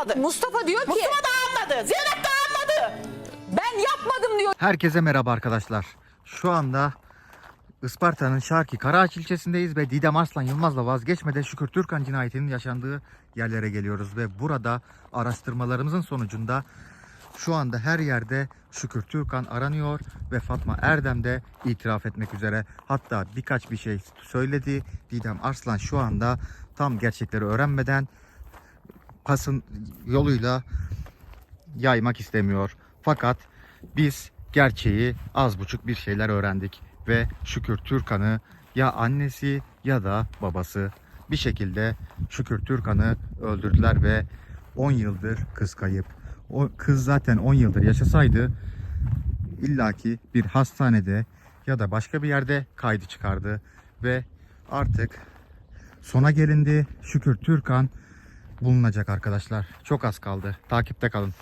anladı. Mustafa diyor ki Mustafa da anladı. Zeynep de anladı. ben yapmadım diyor. Herkese merhaba arkadaşlar. Şu anda Isparta'nın Şarki Karaağaç ilçesindeyiz ve Didem Arslan Yılmaz'la vazgeçmeden Şükür Türkan cinayetinin yaşandığı yerlere geliyoruz. Ve burada araştırmalarımızın sonucunda şu anda her yerde Şükür Türkan aranıyor ve Fatma Erdem de itiraf etmek üzere. Hatta birkaç bir şey söyledi. Didem Arslan şu anda tam gerçekleri öğrenmeden pasın yoluyla yaymak istemiyor. Fakat biz gerçeği az buçuk bir şeyler öğrendik ve Şükür Türkan'ı ya annesi ya da babası bir şekilde Şükür Türkan'ı öldürdüler ve 10 yıldır kız kayıp. O kız zaten 10 yıldır yaşasaydı illaki bir hastanede ya da başka bir yerde kaydı çıkardı ve artık sona gelindi. Şükür Türkan bulunacak arkadaşlar. Çok az kaldı. Takipte kalın.